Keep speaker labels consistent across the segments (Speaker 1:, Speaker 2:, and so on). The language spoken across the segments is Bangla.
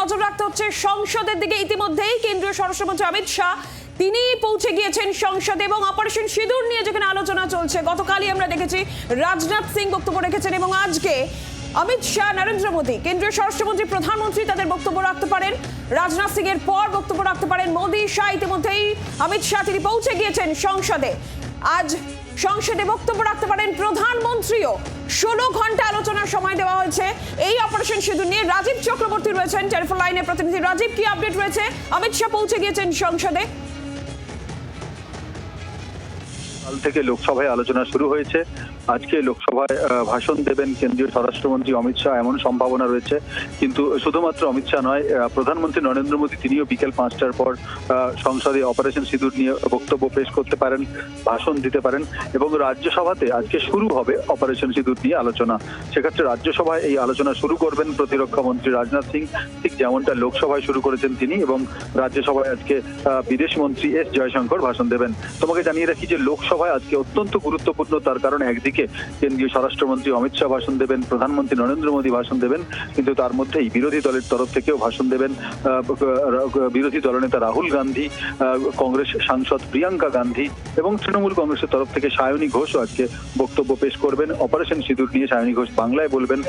Speaker 1: নজর রাখতে হচ্ছে সংসদের দিকে। ইতিমধ্যেই কেন্দ্রীয় স্বরাষ্ট্রমন্ত্রী অমিত শাহ, তিনি পৌঁছে গিয়েছেন সংসদে এবং অপারেশন সিঁদুর নিয়ে যেখানে আলোচনা চলছে, গতকালই আমরা দেখেছি রাজনাথ সিং বক্তব্য রেখেছেন এবং আজকে অমিত শাহ, নরেন্দ্র মোদী, কেন্দ্রীয় স্বরাষ্ট্রমন্ত্রী, প্রধানমন্ত্রী তাদের বক্তব্য রাখতে পারেন। রাজনাথ সিং এর পর বক্তব্য রাখতে পারেন মোদী শাহ। ইতিমধ্যেই অমিত শাহ, তিনি পৌঁছে গিয়েছেন সংসদে। আজ সংসদে বক্তব্য রাখতে পারেন প্রধানমন্ত্রীও ষোলো ঘণ্টা আলোচনার সময় দেওয়া হয়েছে। এই অপারেশন সেতু নিয়ে রাজীব চক্রবর্তী রয়েছেন। টেলিফোন লাইনে প্রতিনিধি রাজীব, কি আপডেট রয়েছে? অমিত শাহ পৌঁছে গিয়েছেন সংসদে।
Speaker 2: কাল থেকে লোকসভায় আলোচনা শুরু হয়েছে। আজকে লোকসভায় ভাষণ দেবেন কেন্দ্রীয় স্বরাষ্ট্রমন্ত্রী অমিত শাহ, এমন সম্ভাবনা রয়েছে। কিন্তু শুধুমাত্র অমিত শাহ নয় প্রধানমন্ত্রী নরেন্দ্র মোদী, তিনিও বিকেল পাঁচটার পর সংসদে অপারেশন সিঁদুর নিয়ে বক্তব্য পেশ করতে পারেন, ভাষণ দিতে পারেন এবং রাজ্যসভাতে আজকে শুরু হবে অপারেশন সিঁদুর নিয়ে আলোচনা। সেক্ষেত্রে রাজ্যসভায় এই আলোচনা শুরু করবেন প্রতিরক্ষা মন্ত্রী রাজনাথ সিং। ঠিক যেমনটা লোকসভায় শুরু করেছেন তিনি এবং রাজ্যসভায় আজকে বিদেশ মন্ত্রী এস জয়শঙ্কর ভাষণ দেবেন। তোমাকে জানিয়ে রাখি যে লোকসভায় আজকে অত্যন্ত গুরুত্বপূর্ণ তার কারণ একদিকে কেন্দ্রীয় স্বরাষ্ট্রমন্ত্রী অমিত শাহ ভাষণ দেবেন, প্রধানমন্ত্রী নরেন্দ্র মোদী ভাষণ দেবেন, কিন্তু তার মধ্যেই বিরোধী দলের তরফ থেকেও ভাষণ দেবেন বিরোধী দলনেতা রাহুল গান্ধী কংগ্রেস সাংসদ প্রিয়াঙ্কা গান্ধী এবং তৃণমূল কংগ্রেসের তরফ থেকে সায়নী ঘোষও আজকে বক্তব্য পেশ করবেন। অপারেশন সিঁদুর নিয়ে সায়নী ঘোষ বাংলায় বলবেন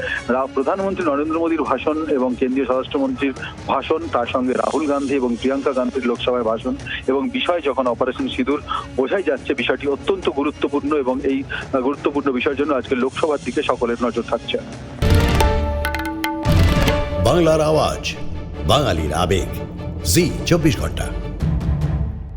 Speaker 2: প্রধানমন্ত্রী নরেন্দ্র মোদীর ভাষণ এবং কেন্দ্রীয় স্বরাষ্ট্রমন্ত্রীর ভাষণ, তার সঙ্গে রাহুল গান্ধী এবং প্রিয়াঙ্কা গান্ধীর লোকসভায় ভাষণ এবং বিষয় যখন অপারেশন সিঁদুর বোঝাই যাচ্ছে, বিষয়টি অত্যন্ত গুরুত্বপূর্ণ এবং এই গুরুত্বপূর্ণ বিষয়ের জন্য আজকে লোকসভার দিকে সকলের নজর থাকছে।
Speaker 3: বাংলার আওয়াজ, বাঙালির আবেগ। জি, চব্বিশ ঘণ্টা।